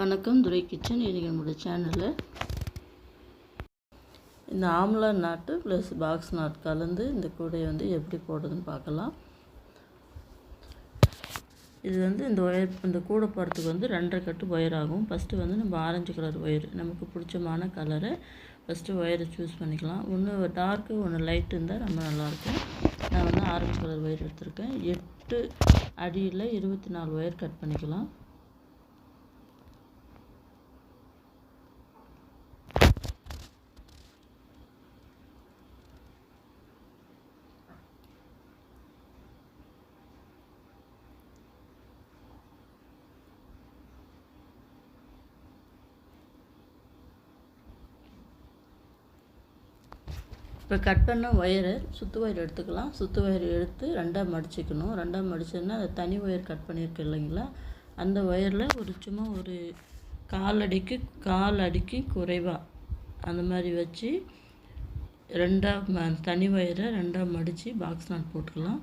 வணக்கம். துரை கிச்சன் இன்றைக்கி நம்மளுடைய சேனலில் இந்த ஆம்லா நாட்டு ப்ளஸ் பாக்ஸ் நாட் கலந்து இந்த கூடையை வந்து எப்படி போடுறதுன்னு பார்க்கலாம். இது வந்து இந்த ஒயர் இந்த கூடை போடுறதுக்கு வந்து ரெண்டரை கட்டு ஒயர் ஆகும். ஃபஸ்ட்டு வந்து நம்ம ஆரஞ்சு கலர் ஒயர் நமக்கு பிடிச்சமான கலரை ஃபஸ்ட்டு ஒயரை சூஸ் பண்ணிக்கலாம். ஒன்று டார்க்கு ஒன்று லைட் இருந்தால் ரொம்ப நல்லாயிருக்கும். நான் வந்து ஆரஞ்சு கலர் ஒயர் எடுத்திருக்கேன். எட்டு அடியில் இருபத்தி நாலு ஒயர் கட் பண்ணிக்கலாம். இப்போ கட் பண்ண ஒயரை சுத்து ஒயர் எடுத்துக்கலாம். சுத்து ஒயர் எடுத்து ரெண்டாக மடிச்சுக்கணும். ரெண்டாக மடிச்சோன்னா அந்த தனி ஒயர் கட் பண்ணியிருக்கு இல்லைங்களா? அந்த ஒயரில் ஒரு சும்மா ஒரு கால் அடிக்கு கால் அடிக்கு குறைவாக அந்த மாதிரி வச்சு ரெண்டாக ம தனி ஒயரை ரெண்டாக மடித்து பாக்ஸ் நாட் போட்டுக்கலாம்.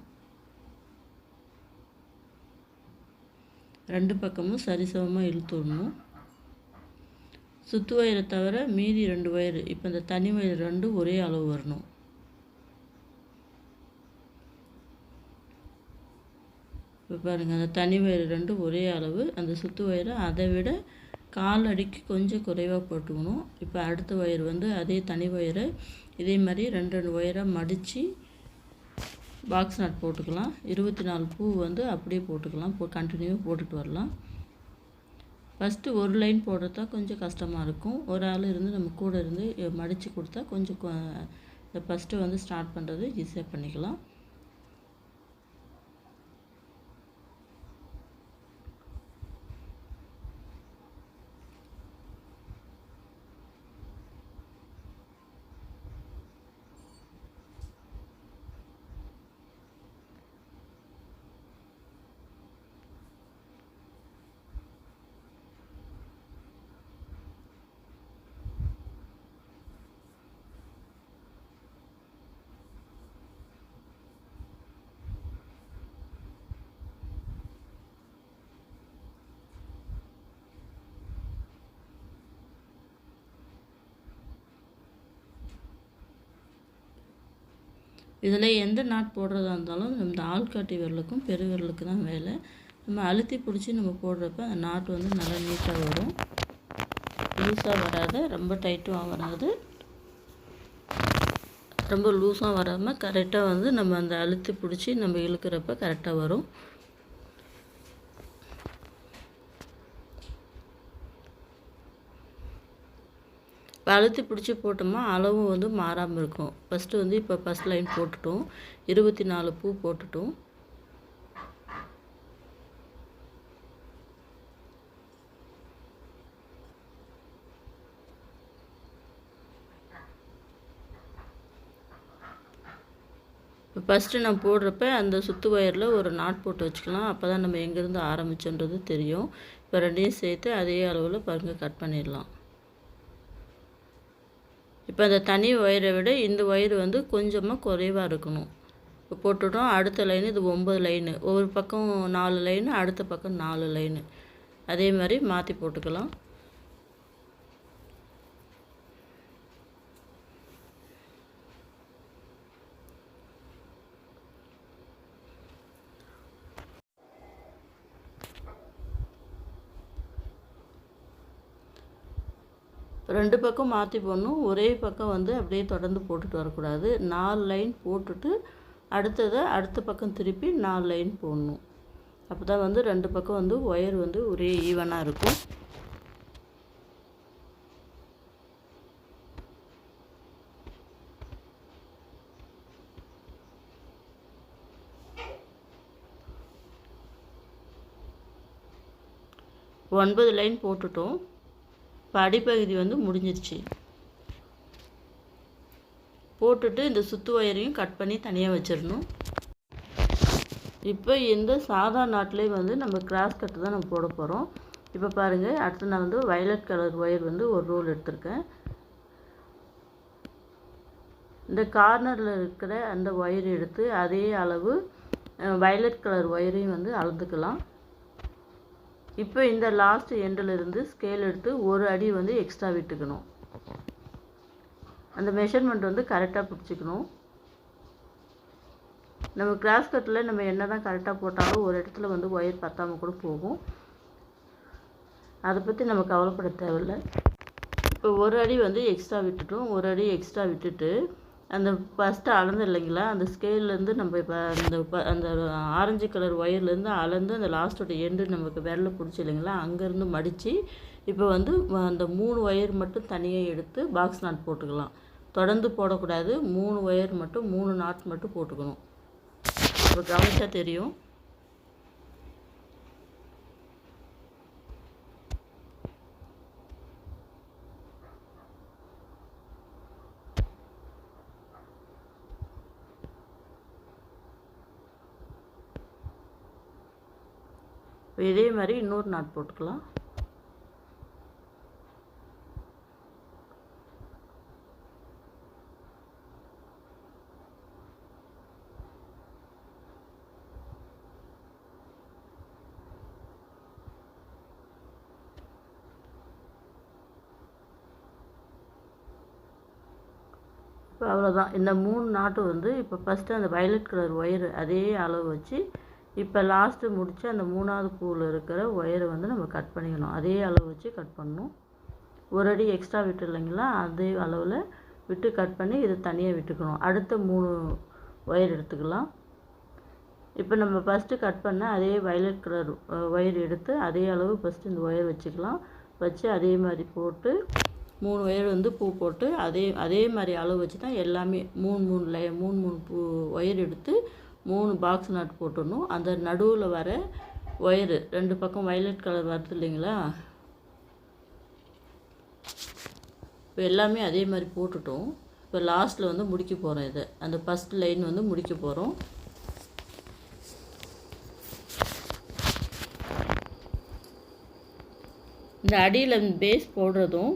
ரெண்டு பக்கமும் சரிசமமாக இழுத்து விடணும். சுத்து வயிறு தவிர மீதி ரெண்டு ஒயரு இப்போ இந்த தனி வயிறு ரெண்டும் ஒரே அளவு வரணும். இப்போ பாருங்கள் அந்த தனி வயிறு ரெண்டும் ஒரே அளவு. அந்த சுத்து வயிறு அதை விட கால் அடிக்கு கொஞ்சம் குறைவாக போட்டுக்கணும். இப்போ அடுத்த ஒயர் வந்து அதே தனி ஒயரை இதே மாதிரி ரெண்டு ரெண்டு ஒயராக மடித்து பாக்ஸ் நட் போட்டுக்கலாம். இருபத்தி நாலு பூ வந்து அப்படியே போட்டுக்கலாம். இப்போ கண்டினியூவாக போட்டுட்டு வரலாம். ஃபஸ்ட்டு ஒரு லைன் போடுறது தான் கொஞ்சம் கஷ்டமாக இருக்கும். ஒரு ஆள் இருந்து நம்ம கூட இருந்து மடித்து கொடுத்தா கொஞ்சம் ஃபஸ்ட்டு வந்து ஸ்டார்ட் பண்ணுறது ஈஸியாக பண்ணிக்கலாம். இதில் எந்த நாட் போடுறதா இருந்தாலும் இந்த ஆள்காட்டி விரலுக்கும் பெரு விரலுக்கு தான் வேலை. நம்ம அழுத்தி பிடிச்சி நம்ம போடுறப்ப அந்த நாட் வந்து நல்லா நீட்டாக வரும். லூஸாக வராது ரொம்ப டைட்டும் வராது. ரொம்ப லூஸாக வராமல் கரெக்டாக வந்து நம்ம அந்த அழுத்தி பிடிச்சி நம்ம இழுக்கிறப்ப கரெக்டாக வரும். அழுத்தி பிடிச்சி போட்டோமா அளவும் வந்து மாறாமல் இருக்கும். ஃபஸ்ட்டு வந்து இப்போ ஃபஸ்ட் லைன் போட்டுட்டோம். இருபத்தி நாலு பூ போட்டுட்டோம். இப்போ ஃபஸ்ட்டு நான் போடுறப்ப அந்த சுத்து ஒயரில் ஒரு நாட் போட்டு வச்சுக்கலாம். அப்போ தான் நம்ம எங்கேருந்து ஆரம்பிச்சோன்றது தெரியும். இப்போ ரெண்டையும் சேர்த்து அதே அளவில் பாருங்கள் கட் பண்ணிடலாம். இப்போ அந்த தனி ஒயரை விட இந்த ஒயர் வந்து கொஞ்சமாக குறைவாக இருக்கணும். இப்போ போட்டுட்டோம் அடுத்த லைன் இது ஒம்பது லைனு ஒவ்வொரு பக்கம் நாலு லைனு அடுத்த பக்கம் நாலு லைனு அதே மாதிரி மாற்றி போட்டுக்கலாம். ரெண்டு பக்கம் மாற்றி போடணும். ஒரே பக்கம் வந்து அப்படியே தொடர்ந்து போட்டுட்டு வரக்கூடாது. நாலு லைன் போட்டுட்டு அடுத்ததை அடுத்த பக்கம் திருப்பி நாலு லைன் போடணும். அப்போ தான் வந்து ரெண்டு பக்கம் வந்து ஒயர் வந்து ஒரே ஈவனாக இருக்கும். ஒன்பது லைன் போட்டுட்டோம். இப்போ அடிப்பகுதி வந்து முடிஞ்சிருச்சு. போட்டுட்டு இந்த சுத்து ஒயரையும் கட் பண்ணி தனியாக வச்சிடணும். இப்போ இந்த சாதா நாட்டிலே வந்து நம்ம கிராஸ் கட்டு தான் நம்ம போட போகிறோம் இப்போ பாருங்கள் அடுத்து நான் வந்து வயலட் கலர் ஒயர் வந்து ஒரு ரோல் எடுத்திருக்கேன். இந்த கார்னரில் இருக்கிற அந்த ஒயர் எடுத்து அதே அளவு வயலட் கலர் ஒயரையும் வந்து அளந்துக்கலாம். இப்போ இந்த லாஸ்ட் எண்டில் இருந்து ஸ்கேல் எடுத்து ஒரு அடி வந்து எக்ஸ்ட்ரா விட்டுக்கணும். அந்த மெஷர்மெண்ட் வந்து கரெக்டாக பிடிச்சிக்கணும். நம்ம கிராஸ் கட்டில் நம்ம என்ன தான் கரெக்டாக போட்டாலும் ஒரு இடத்துல வந்து ஒயர் பத்தாமல் கூட போகும். அதை பற்றி நம்ம கவலைப்பட தேவையில்லை. இப்போ ஒரு அடி வந்து எக்ஸ்ட்ரா விட்டுட்டோம். ஒரு அடி எக்ஸ்ட்ரா விட்டுட்டு அந்த ஃபஸ்ட்டு அளந்து இல்லைங்களா? அந்த ஸ்கேல்லேருந்து நம்ம இப்போ அந்த ப அந்த ஆரஞ்சு கலர் ஒயர்லேருந்து அளந்து அந்த லாஸ்ட்டோட எண்டு நமக்கு விரல பிடிச்சி இல்லைங்களா? அங்கேருந்து மடித்து இப்போ வந்து அந்த மூணு ஒயர் மட்டும் தனியாக எடுத்து பாக்ஸ் நாட் போட்டுக்கலாம். தொடர்ந்து போடக்கூடாது. மூணு ஒயர் மட்டும் மூணு நாட் மட்டும் போட்டுக்கணும். இப்போ கவனித்தா தெரியும். இதே மாதிரி இன்னொரு நாட் போட்டுக்கலாம். இப்போ அவ்வளோதான் இந்த மூணு நாட்டு வந்து இப்போ ஃபஸ்ட்டு அந்த வயலட் கலர் ஒயரு அதே அளவு வச்சு இப்போ லாஸ்ட்டு முடித்து அந்த மூணாவது பூவில் இருக்கிற ஒயரை வந்து நம்ம கட் பண்ணிக்கணும். அதே அளவு வச்சு கட் பண்ணணும். ஒரு அடி எக்ஸ்ட்ரா விட்டு இல்லைங்களா? அதே அளவில் விட்டு கட் பண்ணி இதை தனியாக விட்டுக்கணும். அடுத்த மூணு ஒயர் எடுத்துக்கலாம். இப்போ நம்ம ஃபஸ்ட்டு கட் பண்ண அதே வயலட் கலர் ஒயர் எடுத்து அதே அளவு ஃபஸ்ட்டு இந்த ஒயர் வச்சுக்கலாம். வச்சு அதே மாதிரி போட்டு மூணு ஒயர் வந்து பூ போட்டு அதே அதே மாதிரி அளவு வச்சு தான் எல்லாமே மூணு மூணு லை மூணு மூணு பூ ஒயர் எடுத்து மூணு பாக்ஸ் நட் போட்டுடணும். அந்த நடுவில் வர ஒயரு ரெண்டு பக்கம் வயலட் கலர் வருது இல்லைங்களா? இப்போ எல்லாமே அதே மாதிரி போட்டுட்டோம். இப்போ லாஸ்ட்டில் வந்து முடிக்க போகிறோம் இதை. அந்த ஃபஸ்ட் லைன் வந்து முடிக்க போகிறோம் இந்த அடியில் பேஸ் போடுறதும்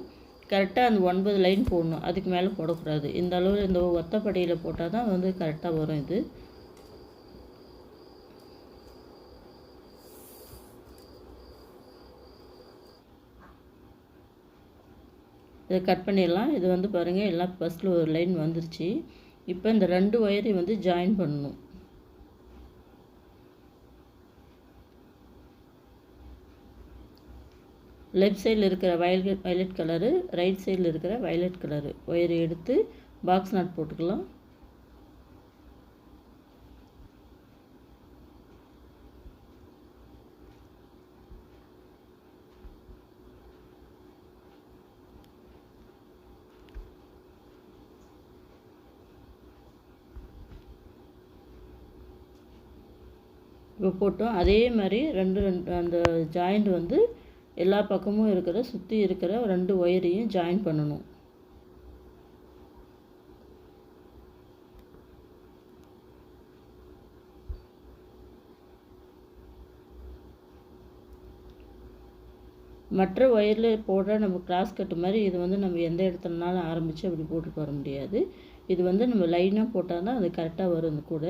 கரெக்டாக அந்த ஒன்பது லைன் போடணும். அதுக்கு மேலே போடக்கூடாது. இந்த அளவு இந்த ஒத்தப்படியில் போட்டால் தான் வந்து கரெக்டாக வரும் இது. இதை கட் பண்ணிடலாம். இது வந்து பாருங்கள் எல்லாம் ஃபஸ்ட்டில் ஒரு லைன் வந்துருச்சு. இப்போ இந்த ரெண்டு ஒயரையும் வந்து ஜாயின் பண்ணணும். லெஃப்ட் சைடில் இருக்கிற வயல்கட் வயலட் கலரு ரைட் சைடில் இருக்கிற வயலட் கலரு ஒயரை எடுத்து பாக்ஸ் நாட் போட்டுக்கலாம். போட்டோம். அதே மாதிரி ரெண்டு ரெண்டு அந்த ஜாயிண்ட் வந்து எல்லா பக்கமும் இருக்கிற சுற்றி இருக்கிற ரெண்டு ஒயரையும் ஜாயின் பண்ணணும். மற்ற ஒயரில் போடுற நம்ம கிராஸ் கட்டு மாதிரி இது வந்து நம்ம எந்த இடத்துலனாலும் ஆரம்பித்து அப்படி போட்டுட்டு வர முடியாது. இது வந்து நம்ம லைனாக போட்டால் தான் அது கரெக்டாக வரும் இந்த கூட.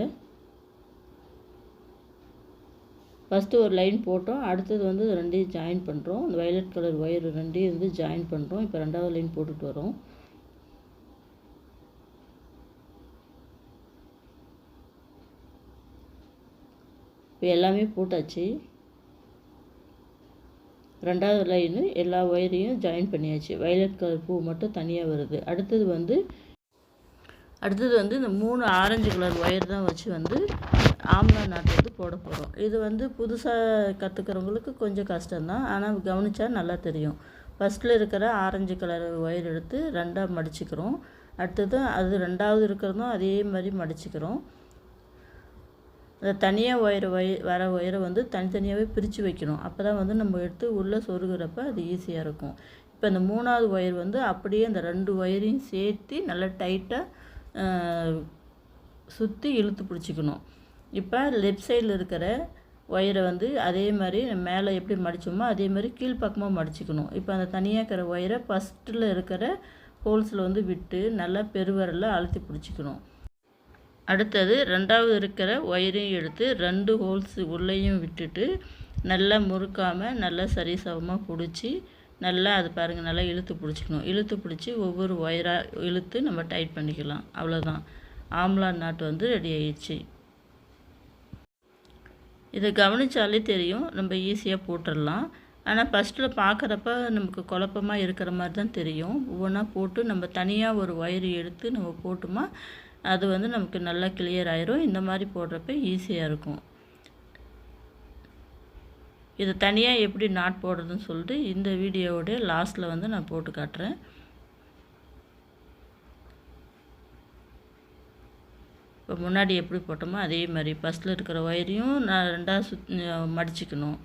ஃபஸ்ட்டு ஒரு லைன் போட்டோம். அடுத்தது வந்து ரெண்டையும் ஜாயின் பண்ணுறோம் இந்த வயலட் கலர் ஒயர் ரெண்டையும் வந்து ஜாயின் பண்ணுறோம் இப்போ ரெண்டாவது லைன் போட்டுட்டு வரோம். இப்போ எல்லாமே போட்டாச்சு. ரெண்டாவது லைனு எல்லா ஒயரையும் ஜாயின் பண்ணியாச்சு. வயலட் கலர் பூ மட்டும் தனியாக வருது. அடுத்தது வந்து அடுத்தது வந்து இந்த மூணு ஆரஞ்சு கலர் ஒயர் தான் வச்சு வந்து ஆம்லா நாட்டு வந்து போட போகிறோம் இது வந்து புதுசாக கற்றுக்கிறவங்களுக்கு கொஞ்சம் கஷ்டம்தான். ஆனால் கவனித்தா நல்லா தெரியும். ஃபஸ்ட்டில் இருக்கிற ஆரஞ்சு கலர் ஒயர் எடுத்து ரெண்டாக மடிச்சுக்கிறோம். அடுத்தது அது ரெண்டாவது இருக்கிறதும் அதே மாதிரி மடிச்சுக்கிறோம். அந்த தனியாக ஒயர் ஒய வர ஒயரை வந்து தனித்தனியாகவே பிரித்து வைக்கணும். அப்போ தான் வந்து நம்ம எடுத்து உள்ளே சொருகிறப்ப அது ஈஸியாக இருக்கும். இப்போ இந்த மூணாவது ஒயர் வந்து அப்படியே அந்த ரெண்டு ஒயரையும் சேர்த்து நல்லா டைட்டாக சுற்றி இழுத்து பிடிச்சிக்கணும். இப்போ லெஃப்ட் சைடில் இருக்கிற ஒயரை வந்து அதே மாதிரி மேலே எப்படி மடித்தோமோ அதே மாதிரி கீழ்ப்பக்கமாக மடிச்சுக்கணும். இப்போ அந்த தனியாக இருக்கிற ஒயரை ஃபஸ்ட்டில் இருக்கிற ஹோல்ஸில் வந்து விட்டு நல்லா பெருவரில் அழுத்தி பிடிச்சிக்கணும். அடுத்தது ரெண்டாவது இருக்கிற ஒயரையும் எடுத்து ரெண்டு ஹோல்ஸ் உள்ளேயும் விட்டுட்டு நல்லா முறுக்காமல் நல்லா சரிசமமாக பிடிச்சி நல்லா அது பாருங்கள் நல்லா இழுத்து பிடிச்சிக்கணும். இழுத்து பிடிச்சி ஒவ்வொரு ஒயராக இழுத்து நம்ம டைட் பண்ணிக்கலாம். அவ்வளோதான் ஆம்லா நாட்டு வந்து ரெடி ஆயிடுச்சு. இதை கவனித்தாலே தெரியும். நம்ம ஈஸியாக போட்டுடலாம். ஆனால் ஃபஸ்ட்டில் பார்க்குறப்ப நமக்கு குழப்பமாக இருக்கிற மாதிரி தான் தெரியும். ஒவ்வொன்றா போட்டு நம்ம தனியாக ஒரு ஒயர் எடுத்து நம்ம போட்டோமா அது வந்து நமக்கு நல்லா கிளியர் ஆயிரும். இந்த மாதிரி போடுறப்ப ஈஸியாக இருக்கும். இதை தனியாக எப்படி நாட் போடுறதுன்னு சொல்லிட்டு இந்த வீடியோவோடைய லாஸ்ட்டில் வந்து நான் போட்டு காட்டுறேன். இப்போ முன்னாடி எப்படி போட்டோமோ அதே மாதிரி. ஃபஸ்ட்டில் இருக்கிற ஒயரையும் நான் ரெண்டாவது சுத் மடிச்சுக்கணும்.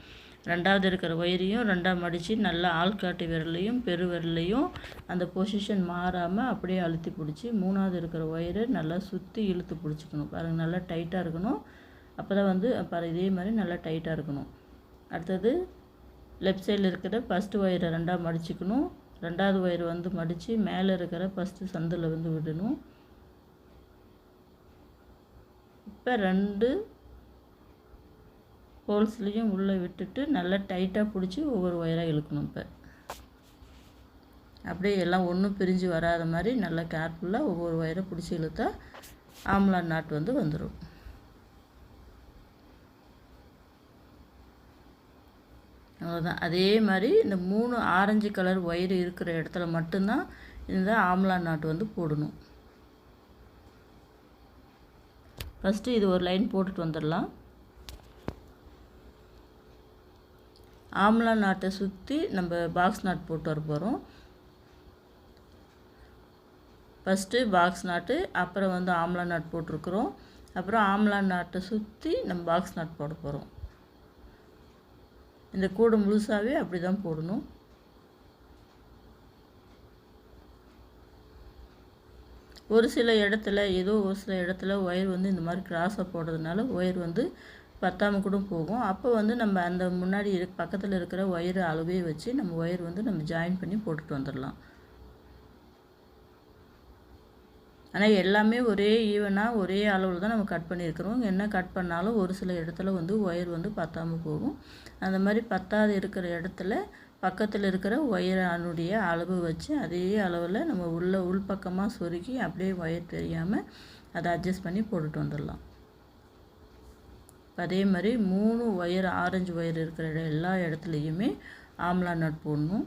ரெண்டாவது இருக்கிற ஒயரையும் ரெண்டாக மடித்து நல்லா ஆள்காட்டு விரலையும் பெரு விரலையும் அந்த பொசிஷன் மாறாமல் அப்படியே அழுத்தி பிடிச்சி மூணாவது இருக்கிற ஒயரை நல்லா சுற்றி இழுத்து பிடிச்சிக்கணும். பாருங்கள் நல்லா டைட்டாக இருக்கணும். அப்போ தான் வந்து பாரு இதே மாதிரி நல்லா டைட்டாக இருக்கணும். அடுத்தது லெஃப்ட் சைடில் இருக்கிற ஃபஸ்ட்டு ஒயரை ரெண்டாக மடிச்சுக்கணும். ரெண்டாவது ஒயர் வந்து மடித்து மேலே இருக்கிற ஃபஸ்ட்டு சந்தில் வந்து விடணும். இப்போ ரெண்டு ஹோல்ஸ்லேயும் உள்ளே விட்டுட்டு நல்லா டைட்டாக பிடிச்சி ஒவ்வொரு ஒயராக இழுக்கணும் இப்போ. அப்படியே எல்லாம் ஒன்றும் பிரிஞ்சு வராத மாதிரி நல்லா கேர்ஃபுல்லாக ஒவ்வொரு ஒயரை பிடிச்சி இழுத்தா ஆம்லா நாட் வந்து வந்துடும் அவ்வளோதான் அதே மாதிரி இந்த மூணு ஆரஞ்சு கலர் ஒயர் இருக்கிற இடத்துல மட்டும்தான் இந்த ஆம்லா நாட்டு வந்து போடணும். ஃபஸ்ட்டு இது ஒரு லைன் போட்டுட்டு வந்துடலாம். ஆம்லா நாட்டை சுற்றி நம்ம பாக்ஸ் நாட் போட்டு வர போகிறோம் ஃபஸ்ட்டு பாக்ஸ் நாட்டு அப்புறம் வந்து ஆம்லா நாட் போட்டிருக்குறோம். அப்புறம் ஆம்லா நாட்டை சுற்றி நம்ம பாக்ஸ் நாட் போட போகிறோம் இந்த கூடை முழுசாகவே அப்படி தான் போடணும். ஒரு சில இடத்துல ஏதோ ஒரு சில இடத்துல ஒயர் வந்து இந்த மாதிரி கிராஸாக போடுறதுனால ஒயர் வந்து பத்தாமல் கூட போகும். அப்போ வந்து நம்ம அந்த முன்னாடி இரு பக்கத்தில் இருக்கிற ஒயர் அளவே வச்சு நம்ம ஒயர் வந்து நம்ம ஜாயின் பண்ணி போட்டுட்டு வந்துடலாம். ஆனால் எல்லாமே ஒரே ஈவனாக ஒரே அளவில் தான் நம்ம கட் பண்ணியிருக்கிறோம். என்ன கட் பண்ணாலும் ஒரு சில இடத்துல வந்து ஒயர் வந்து பத்தாமல் போகும். அந்த மாதிரி பத்தாது இருக்கிற இடத்துல பக்கத்தில் இருக்கிற ஒயரானுடைய அளவு வச்சு அதே அளவில் நம்ம உள்ள உள்பக்கமாக சொருக்கி அப்படியே ஒயர் தெரியாமல் அதை அட்ஜஸ்ட் பண்ணி போட்டுட்டு வந்துடலாம். அதே மாதிரி மூணு ஒயர் ஆரஞ்சு ஒயர் இருக்கிற எல்லா இடத்துலையுமே ஆம்லா நட் போடணும்.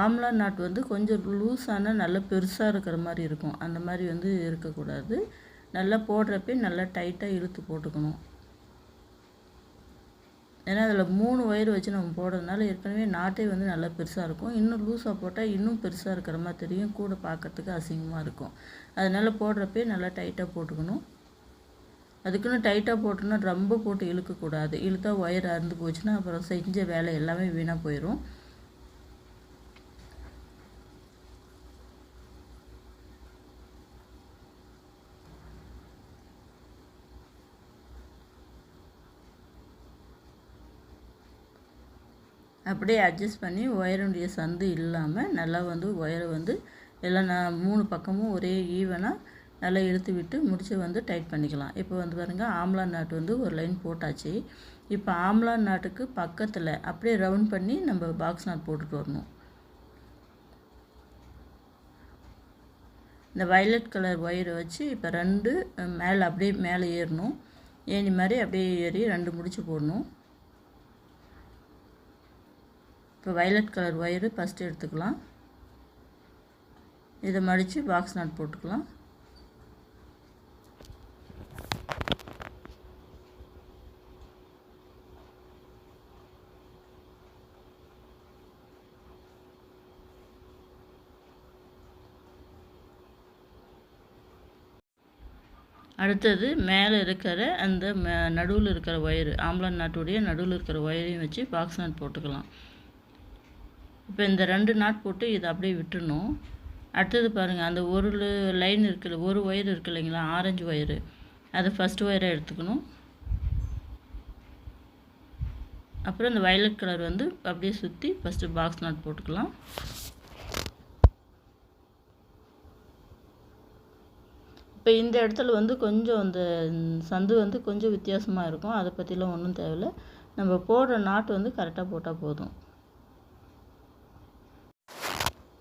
ஆம்லா நாட் வந்து கொஞ்சம் லூஸான நல்ல பெருசாக இருக்கிற மாதிரி இருக்கும். அந்த மாதிரி வந்து இருக்கக்கூடாது. நல்லா போடுறப்பே நல்லா டைட்டாக இழுத்து போட்டுக்கணும். ஏன்னா அதில் மூணு ஒயர் வச்சு நம்ம போடுறதுனால ஏற்கனவே நாட்டே வந்து நல்லா பெருசாக இருக்கும். இன்னும் லூஸாக போட்டால் இன்னும் பெருசாக இருக்கிற மாதிரி தெரியும். கூட பார்க்கறதுக்கு அசிங்கமாக இருக்கும். அதனால் போடுறப்பே நல்லா டைட்டாக போட்டுக்கணும். அதுக்குன்னு டைட்டாக போட்டோன்னா ரொம்ப போட்டு இழுக்கக்கூடாது. இழுத்தா ஒயர் அறுந்து போச்சுன்னா அப்புறம் செஞ்ச வேலை எல்லாமே வீணாக போயிடும் அப்படியே அட்ஜஸ்ட் பண்ணி ஒயருடைய சந்து இல்லாமல் நல்லா வந்து ஒயரை வந்து எல்லாம் நான் மூணு பக்கமும் ஒரே ஈவனாக நல்லா இழுத்து விட்டு முடிச்சு வந்து டைட் பண்ணிக்கலாம். இப்போ வந்து பாருங்கள் ஆம்லா நாட்டு வந்து ஒரு லைன் போட்டாச்சு. இப்போ ஆம்லா நாட்டுக்கு பக்கத்தில் அப்படியே ரவுண்ட் பண்ணி நம்ம பாக்ஸ் நாட் போட்டுட்டு வரணும். இந்த வயலட் கலர் ஒயரை வச்சு இப்போ ரெண்டு மேலே அப்படியே மேலே ஏறணும். ஏணி மாதிரி அப்படியே ஏறி ரெண்டு முடிச்சு போடணும். இப்போ வயலட் கலர் ஒயரு ஃபஸ்ட்டு எடுத்துக்கலாம். இதை மடித்து பாக்ஸ் நாட் போட்டுக்கலாம். அடுத்தது மேலே இருக்கிற அந்த நடுவில் இருக்கிற ஒயரு ஆம்பளன் நாட்டுடைய நடுவில் இருக்கிற ஒயரையும் வச்சு பாக்ஸ் நாட் போட்டுக்கலாம். இப்போ இந்த ரெண்டு நாட் போட்டு இதை அப்படியே விட்டுணும் அடுத்தது பாருங்கள் அந்த ஒரு லைன் இருக்குல்ல ஒரு ஒயர் இருக்குது இல்லைங்களா ஆரஞ்சு ஒயரு. அதை ஃபஸ்ட் ஒயரை எடுத்துக்கணும். அப்புறம் இந்த வயலட் கலர் வந்து அப்படியே சுற்றி ஃபஸ்ட்டு பாக்ஸ் நாட் போட்டுக்கலாம். இப்போ இந்த இடத்துல வந்து கொஞ்சம் அந்த சந்து வந்து கொஞ்சம் வித்தியாசமாக இருக்கும். அதை பற்றிலாம் ஒன்றும் தேவையில்ல. நம்ம போடுற நாட் வந்து கரெக்டாக போட்டால் போதும்.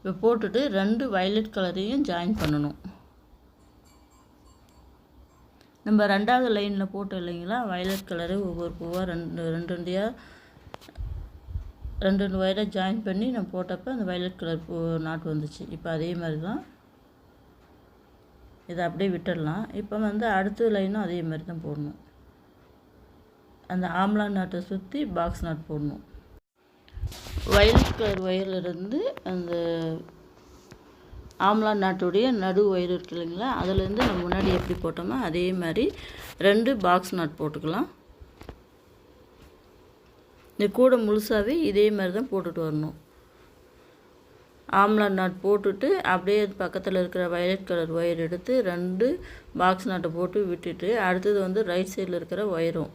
இப்போ போட்டுட்டு ரெண்டு வயலட் கலரையும் ஜாயின் பண்ணணும். நம்ம ரெண்டாவது லைனில் போட்டோம் இல்லைங்களா? வயலட் கலரு ஒவ்வொரு பூவாக ரெண்டு ரெண்டு ரெண்டையாக ரெண்டு ரெண்டு வயலை ஜாயின் பண்ணி நான் போட்டப்போ அந்த வயலட் கலர் பூ நாட்டு வந்துச்சு. இப்போ அதே மாதிரி தான் இதை அப்படியே விட்டுடலாம். இப்போ வந்து அடுத்த லைனும் அதே மாதிரி தான் போடணும். அந்த ஆம்லா நாட்டை சுற்றி பாக்ஸ் நாட் போடணும். வயலட் கலர் ஒயர்லேருந்து அந்த ஆம்லா நாட்டுடைய நடு ஒயர் இருக்கு இல்லைங்களா? அதுலேருந்து நம்ம முன்னாடி எப்படி போட்டோமோ அதே மாதிரி ரெண்டு பாக்ஸ் நாட் போட்டுக்கலாம். இந்த கூடை முழுசாகவே இதே மாதிரி தான் போட்டுட்டு வரணும். ஆம்லா நாட் போட்டுட்டு அப்படியே பக்கத்தில் இருக்கிற வயலட் கலர் ஒயர் எடுத்து ரெண்டு பாக்ஸ் நாட்டை போட்டு விட்டுட்டு அடுத்தது வந்து ரைட் சைடில் இருக்கிற ஒயரும்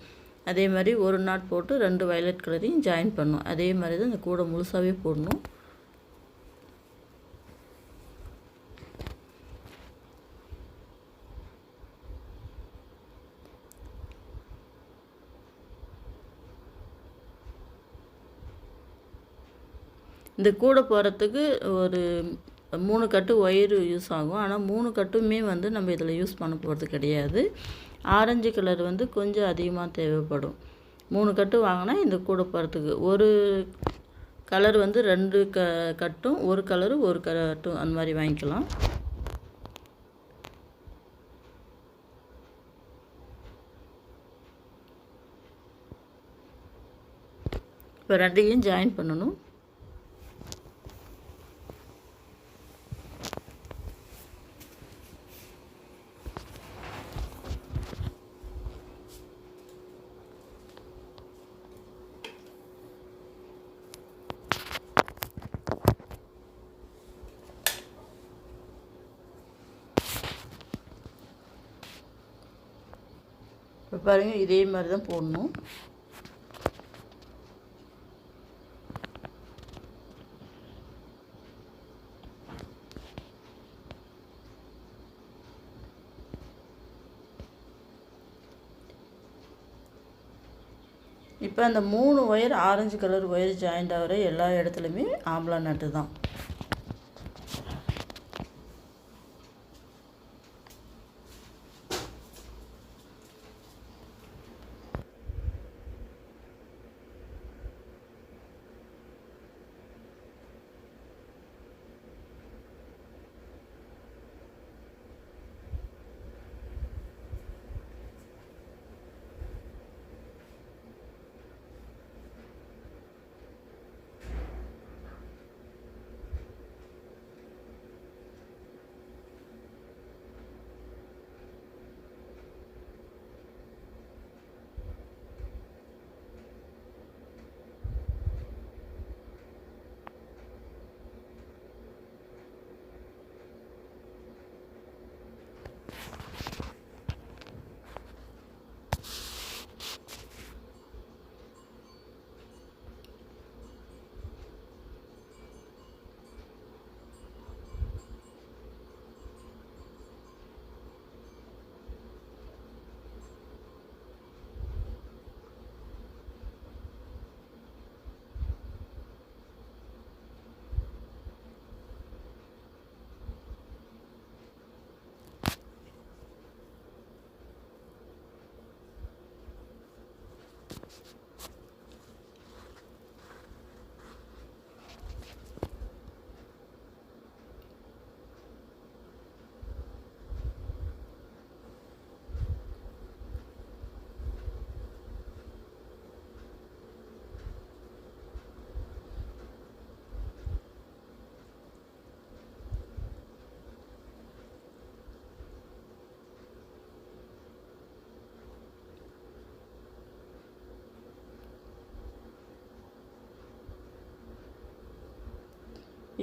அதே மாதிரி ஒரு நாட் போட்டு ரெண்டு வயலட் கலரையும் ஜாயின் பண்ணணும் அதே மாதிரி தான் இந்த கூடை முழுசாகவே போடணும். இந்த கூடை போகிறதுக்கு ஒரு மூணு கட்டு ஒயரு யூஸ் ஆகும். ஆனால் மூணு கட்டுமே வந்து நம்ம இதில் யூஸ் பண்ண போகிறது கிடையாது. ஆரஞ்சு கலர் வந்து கொஞ்சம் அதிகமாக தேவைப்படும். மூணு கட்டு வாங்கினா இந்த கூட போகிறதுக்கு ஒரு கலர் வந்து ரெண்டு க கட்டும் ஒரு கலரு ஒரு கட்டும். அந்த மாதிரி வாங்கிக்கலாம். இப்போ ரெண்டையும் ஜாயின் பண்ணணும். பாருங்கள் இதே மாதிரி தான் போடணும். இப்போ அந்த மூணு wire orange colour wire joint ஆகிற எல்லா இடத்துலையுமே ஆம்பளை நட்டு தான்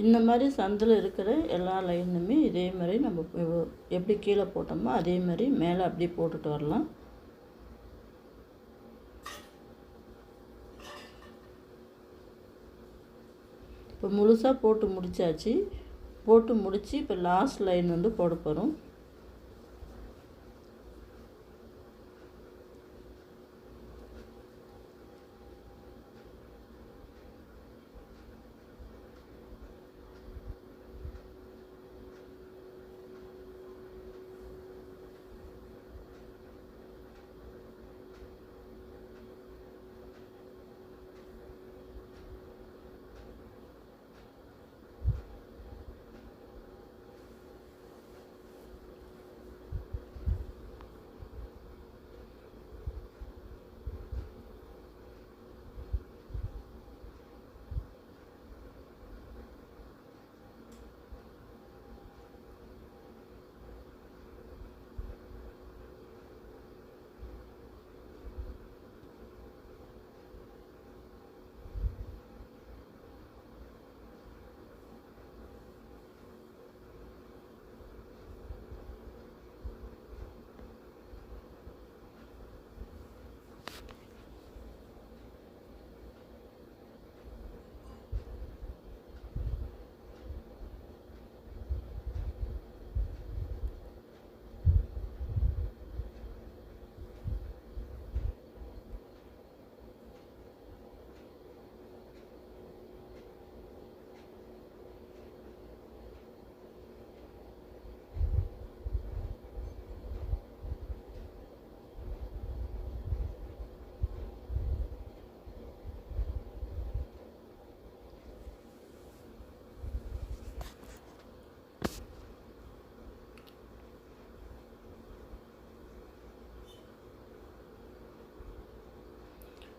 இந்த மாதிரி சந்தில் இருக்கிற எல்லா லைனுமே இதே மாதிரி நம்ம எப்படி கீழே போட்டோமோ அதே மாதிரி மேலே அப்படியே போட்டுட்டு வரலாம். இப்போ முழுசாக போட்டு முடித்தாச்சு போட்டு முடித்து இப்போ லாஸ்ட் லைன் வந்து போட போகிறோம்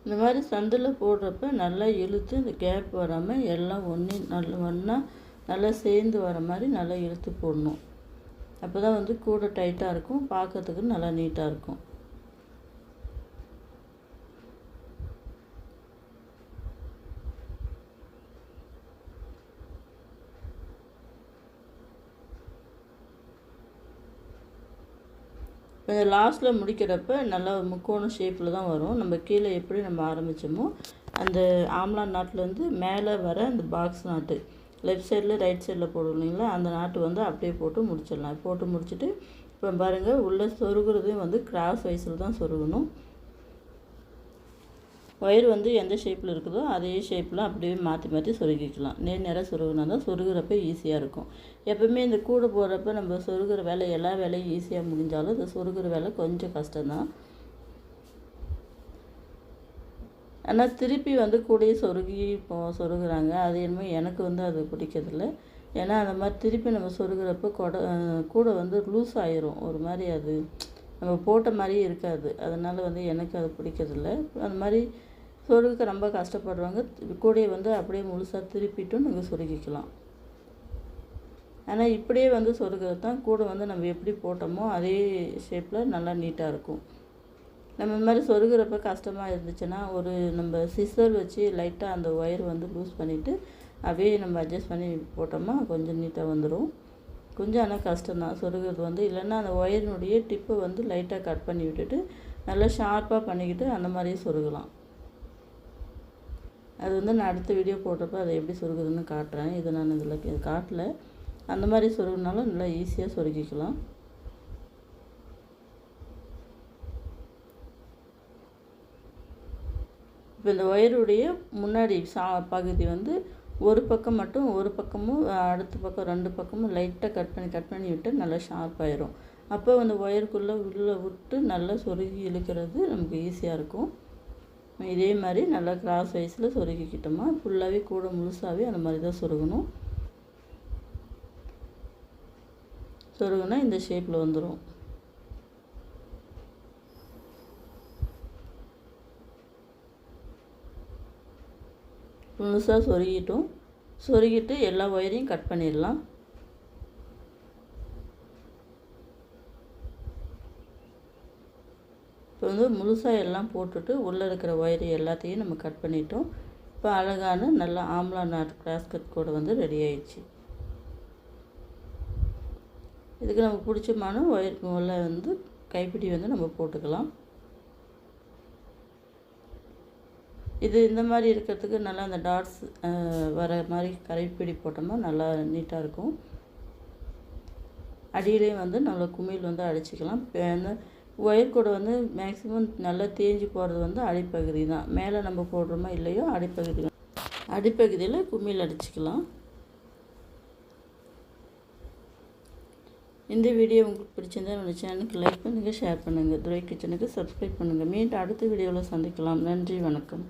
இந்த மாதிரி சந்தில் போடுறப்ப நல்லா இழுத்து இந்த கேப் வராமல் எல்லாம் ஒன்றி நல்ல ஒன்றா நல்லா சேர்ந்து வர மாதிரி நல்லா இழுத்து போடணும். அப்போ தான் வந்து கூட டைட்டாக இருக்கும் பார்க்கறதுக்கு நல்லா நீட்டாக இருக்கும். கொஞ்சம் லாஸ்ட்டில் முடிக்கிறப்ப நல்லா முக்கோண ஷேப்பில் தான் வரும். நம்ம கீழே எப்படி நம்ம ஆரம்பித்தோமோ அந்த ஆம்லா நாட்டிலேருந்து மேலே வர அந்த பாக்ஸ் நாட்டு லெஃப்ட் சைடில் ரைட் சைடில் போடுவோம் இல்லைங்களா? அந்த நாட்டு வந்து அப்படியே போட்டு முடிச்சிடலாம். போட்டு முடிச்சுட்டு இப்போ பாருங்கள் உள்ளே சொருகிறதையும் வந்து கிராஸ் வைஸில் தான் சொருகணும். ஒயர் வந்து எந்த ஷேப்பில் இருக்குதோ அதே ஷேப்பில் அப்படியே மாற்றி மாற்றி சொருகிக்கலாம். நேர் நேராக சொருகினா தான் சொருகிறப்ப ஈஸியாக இருக்கும். எப்போவுமே இந்த கூடை போடுறப்ப நம்ம சொருகிற வேலை எல்லா வேலையும் ஈஸியாக முடிஞ்சாலும் இந்த சொருகிற வேலை கொஞ்சம் கஷ்டம்தான். ஆனால் திருப்பி வந்து கூடையே சொருகி போ சொருகிறாங்க. அது என்னமோ எனக்கு வந்து அது பிடிக்கிறதில்ல. ஏன்னா அந்த மாதிரி திருப்பி நம்ம சொருகிறப்ப கொடை கூடை வந்து லூஸ் ஆயிரும். ஒரு மாதிரி அது நம்ம போட்ட மாதிரியே இருக்காது. அதனால் வந்து எனக்கு அது பிடிக்கிறதில்ல. அந்த மாதிரி சொருக ரொம்ப கஷ்டப்படுறவங்க கூடையை வந்து அப்படியே முழுசாக திருப்பிட்டும் நீங்கள் சொருகிக்கலாம். ஆனால் இப்படியே வந்து சொருகிறது தான் கூட வந்து நம்ம எப்படி போட்டோமோ அதே ஷேப்பில் நல்லா நீட்டாக இருக்கும். நம்ம இந்த மாதிரி சொருகிறப்ப கஷ்டமாக இருந்துச்சுன்னா ஒரு நம்ம சிசர் வச்சு லைட்டாக அந்த ஒயர் வந்து லூஸ் பண்ணிவிட்டு அப்படியே நம்ம அட்ஜஸ்ட் பண்ணி போட்டோமா கொஞ்சம் நீட்டாக வந்துடும் கொஞ்சம் ஆனால் கஷ்டம்தான். சொருகிறது வந்து இல்லைன்னா அந்த ஒயரினுடைய டிப்பை வந்து லைட்டாக கட் பண்ணி விட்டுட்டு நல்லா ஷார்ப்பாக பண்ணிக்கிட்டு அந்த மாதிரியே சொருகலாம். அது வந்து நான் அடுத்த வீடியோ போடுறப்ப அதை எப்படி சொருகுதுன்னு காட்டுறேன். இதை நான் இதில் காட்டல. அந்த மாதிரி சொருகினாலும் நல்லா ஈஸியாக சொருகிக்கலாம் இப்போ இந்த ஒயருடைய முன்னாடி சா பகுதி வந்து ஒரு பக்கம் மட்டும் ஒரு பக்கமும் அடுத்த பக்கம் ரெண்டு பக்கமும் லைட்டாக கட் பண்ணி கட் பண்ணி விட்டு நல்லா ஷார்ப்பாயிரும் அப்போ அந்த ஒயருக்குள்ளே உள்ளே விட்டு நல்லா சொருகி இழுக்கிறது நமக்கு ஈஸியாக இருக்கும். இதே மாதிரி நல்லா கிராஸ் வைஸில் சொருகிக்கிட்டோமா ஃபுல்லாகவே கூட முழுசாகவே அந்த மாதிரி தான் சொருகணும். சொருகுனா இந்த ஷேப்பில் வந்துடும் முழுசாக சொருகிட்டோம். சொருகிட்டு எல்லா ஒயரையும் கட் பண்ணிடலாம். இப்போ வந்து முழுசாக எல்லாம் போட்டுட்டு உள்ளே இருக்கிற ஒயர் எல்லாத்தையும் நம்ம கட் பண்ணிட்டோம். இப்போ அழகான நல்ல ஆம்லா நாட் கிராஸ்கட் கூட வந்து ரெடி ஆயிடுச்சு. இதுக்கு நமக்கு பிடிச்சமான ஒயர் உள்ள வந்து கைப்பிடி வந்து நம்ம போட்டுக்கலாம். இது இந்த மாதிரி இருக்கிறதுக்கு நல்லா அந்த டாட்ஸ் வர மாதிரி கரைப்பிடி போட்டோம்னா நல்லா நீட்டாக இருக்கும். அடியிலையும் வந்து நம்மளை குமிழ் வந்து அடிச்சுக்கலாம். ஒயர் கூட வந்து மேக்ஸிமம் நல்லா தேஞ்சு போகிறது வந்து அடிப்பகுதி தான். மேலே நம்ம போடுறோமா இல்லையோ அடிப்பகுதி அடிப்பகுதியில் கும்மியில் அடிச்சுக்கலாம். இந்த வீடியோ உங்களுக்கு பிடிச்சிருந்தா என்னோடய சேனலுக்கு லைக் பண்ணுங்கள் ஷேர் பண்ணுங்கள் துரை கிச்சனுக்கு சப்ஸ்கிரைப் பண்ணுங்கள் மீண்டும் அடுத்த வீடியோவில் சந்திக்கலாம். நன்றி வணக்கம்.